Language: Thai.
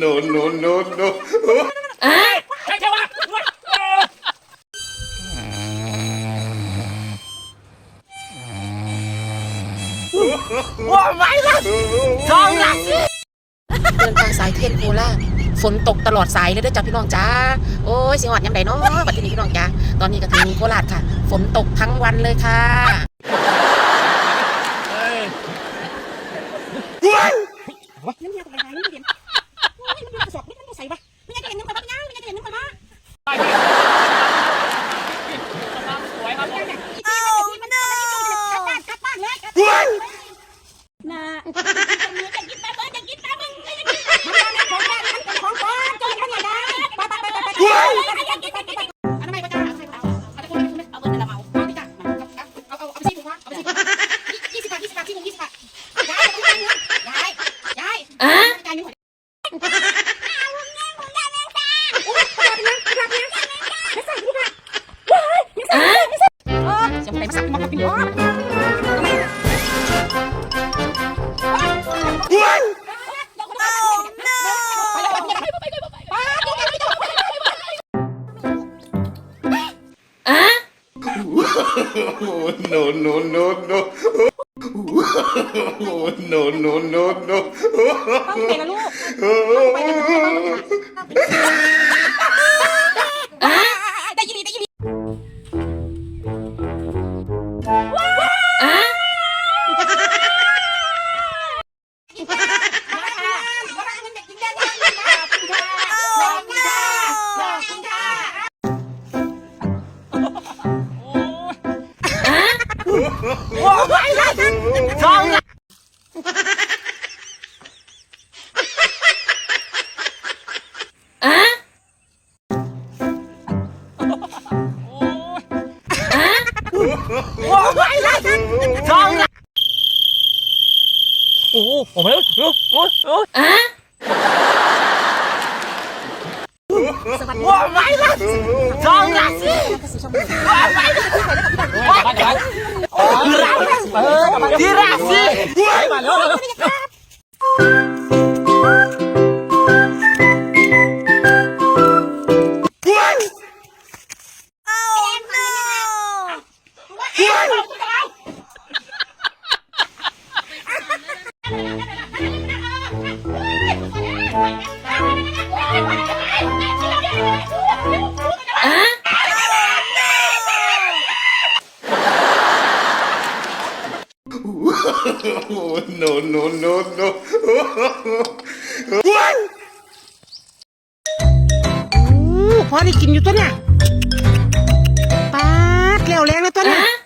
no, no, no, no. ใช่ใช่ปะว่าไม่ละสองละเดินทางสายเทศโคราชฝนตกตลอดสายเลยเด้อจ้าพี่น้องจ้า โอ้ยสิหอดยามใดเนาะบัดนี้พี่น้องจ้า ตอนนี้ก็ถึงโคราชค่ะ ฝนตกทั้งวันเลยค่ะ Wow! No no no no no no no no ต้องไปนะลูกต้องไปนะ Ủa mày ra Xong ra Ủa mày ra Xong ra Ủa mày ơi Ủa ôi ôi Á Ủa mày ra Xong ra Xong 聊， ล้ว no, no, no, no. พอได้กินอยู่ตัวเนี่ยป้าดแล้วแรงแล้วตัวเนี่ย